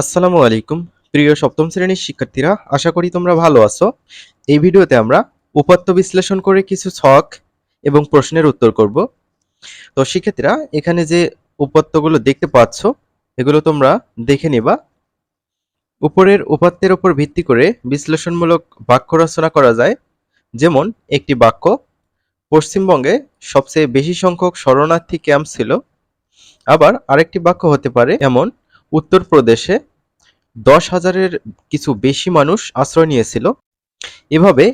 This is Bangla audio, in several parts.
আসসালামু আলাইকুম। প্রিয় সপ্তম শ্রেণির শিক্ষার্থীরা, আশা করি তোমরা ভালো আছো। এই ভিডিওতে আমরা উপাত্ত বিশ্লেষণ করে কিছু ছক এবং প্রশ্নের উত্তর করব। তো শিক্ষার্থীরা, এখানে যে উপাত্তগুলো দেখতে পাচ্ছ, এগুলো তোমরা দেখে নিবা। উপরের উপাত্তের উপর ভিত্তি করে বিশ্লেষণমূলক বাক্য রচনা করা যায়। যেমন, একটি বাক্য, পশ্চিমবঙ্গে সবচেয়ে বেশি সংখ্যক শরণার্থী ক্যাম্প ছিল। আবার আরেকটি বাক্য হতে পারে, এমন, উত্তরপ্রদেশে দশ হাজারের কিছু বেশি মানুষ আশ্রয় নিয়েছিল। এভাবে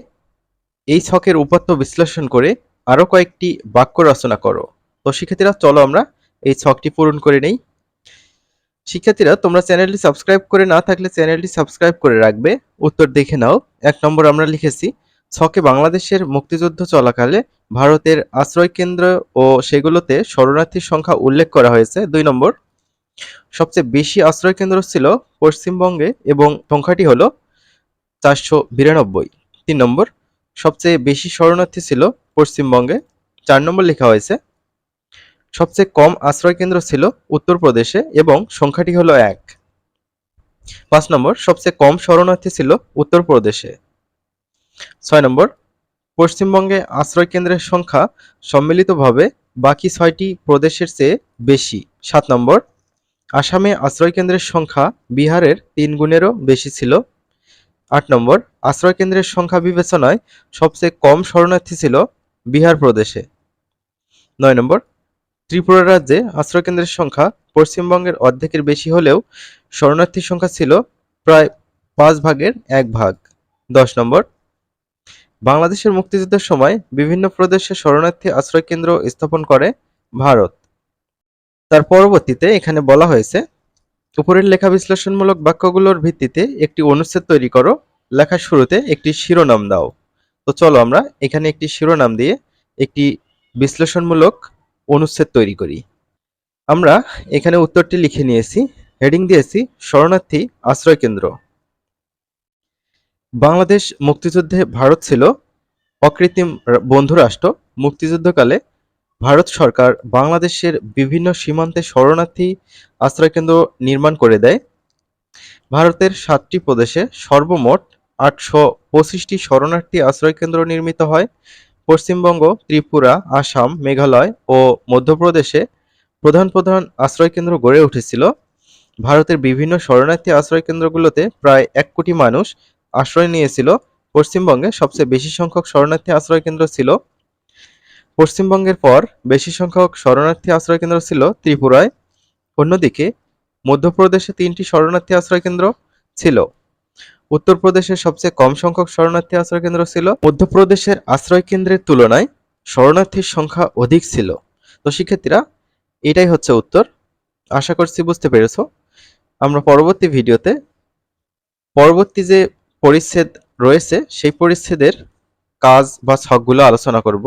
এই ছকের উপাত্ত বিশ্লেষণ করে আরও কয়েকটি বাক্য রচনা করো। তো শিক্ষার্থীরা, চলো আমরা এই ছকটি পূরণ করে নেই। শিক্ষার্থীরা, তোমরা চ্যানেলটি সাবস্ক্রাইব করে না থাকলে চ্যানেলটি সাবস্ক্রাইব করে রাখবে। উত্তর দেখে নাও। এক নম্বর আমরা লিখেছি, ছকে বাংলাদেশের মুক্তিযুদ্ধ চলাকালে ভারতের আশ্রয় কেন্দ্র ও সেগুলোতে শরণার্থীর সংখ্যা উল্লেখ করা হয়েছে। দুই নম্বর সবচেয়ে বেশি আশ্রয় কেন্দ্র ছিল পশ্চিমবঙ্গে এবং সংখ্যাটি হলো চারশো বিরানব্বই। তিন নম্বর, সবচেয়ে বেশি শরণার্থী ছিল পশ্চিমবঙ্গে। চার নম্বর লেখা হয়েছে, সবচেয়ে কম আশ্রয় কেন্দ্র ছিল উত্তরপ্রদেশে এবং সংখ্যাটি হলো এক। পাঁচ নম্বর, সবচেয়ে কম শরণার্থী ছিল উত্তরপ্রদেশে। ছয় নম্বর, পশ্চিমবঙ্গে আশ্রয় কেন্দ্রের সংখ্যা সম্মিলিতভাবে বাকি ছয়টি প্রদেশের চেয়ে বেশি। সাত নম্বর আসামে আশ্রয়কেন্দ্রের সংখ্যা বিহারের তিন গুণেরও বেশি ছিল। আট নম্বর, আশ্রয়কেন্দ্রের সংখ্যা বিবেচনায় সবচেয়ে কম শরণার্থী ছিল বিহার প্রদেশে। নয় নম্বর, ত্রিপুরা রাজ্যে আশ্রয়কেন্দ্রের সংখ্যা পশ্চিমবঙ্গের অর্ধেকের বেশি হলেও শরণার্থীর সংখ্যা ছিল প্রায় পাঁচ ভাগের এক ভাগ। দশ নম্বর, বাংলাদেশের মুক্তিযুদ্ধের সময় বিভিন্ন প্রদেশে শরণার্থী আশ্রয়কেন্দ্র স্থাপন করে ভারত। তার পরবর্তীতে এখানে বলা হয়েছে, উপরের লেখা বিশ্লেষণমূলক বাক্যগুলোর ভিত্তিতে একটি অনুচ্ছেদ তৈরি করো, লেখার শুরুতে একটি শিরোনাম দাও। তো চলো আমরা এখানে একটি শিরোনাম দিয়ে একটি বিশ্লেষণমূলক অনুচ্ছেদ তৈরি করি। আমরা এখানে উত্তরটি লিখে নিয়েছি, হেডিং দিয়েছি, শরণার্থী, আশ্রয় কেন্দ্র। বাংলাদেশ মুক্তিযুদ্ধে ভারত ছিল অকৃত্রিম বন্ধুরাষ্ট্র, মুক্তিযুদ্ধকালে ভারত সরকার বাংলাদেশের বিভিন্ন সীমান্তে শরণার্থী আশ্রয়কেন্দ্র নির্মাণ করে দেয়। ভারতের সাতটি প্রদেশে সর্বমোট আটশো পঁচিশটি শরণার্থী আশ্রয়কেন্দ্র নির্মিত হয়। পশ্চিমবঙ্গ, ত্রিপুরা, আসাম, মেঘালয় ও মধ্যপ্রদেশে প্রধান প্রধান আশ্রয়কেন্দ্র গড়ে উঠেছিল। ভারতের বিভিন্ন শরণার্থী আশ্রয়কেন্দ্রগুলোতে প্রায় এক কোটি মানুষ আশ্রয় নিয়েছিল। পশ্চিমবঙ্গে সবচেয়ে বেশি সংখ্যক শরণার্থী আশ্রয়কেন্দ্র ছিল। পশ্চিমবঙ্গের পর বেশি সংখ্যক শরণার্থী আশ্রয়কেন্দ্র ছিল ত্রিপুরায়। অন্যদিকে মধ্যপ্রদেশে তিনটি শরণার্থী আশ্রয়কেন্দ্র ছিল। উত্তরপ্রদেশের সবচেয়ে কম সংখ্যক শরণার্থী আশ্রয়কেন্দ্র ছিল। মধ্যপ্রদেশের আশ্রয়কেন্দ্রের তুলনায় শরণার্থীর সংখ্যা অধিক ছিল। তো শিক্ষার্থীরা, এটাই হচ্ছে উত্তর। আশা করছি বুঝতে পেরেছ। আমরা পরবর্তী ভিডিওতে পরবর্তী যে পরিচ্ছেদ রয়েছে, সেই পরিচ্ছেদের কাজ বা ছকগুলো আলোচনা করব।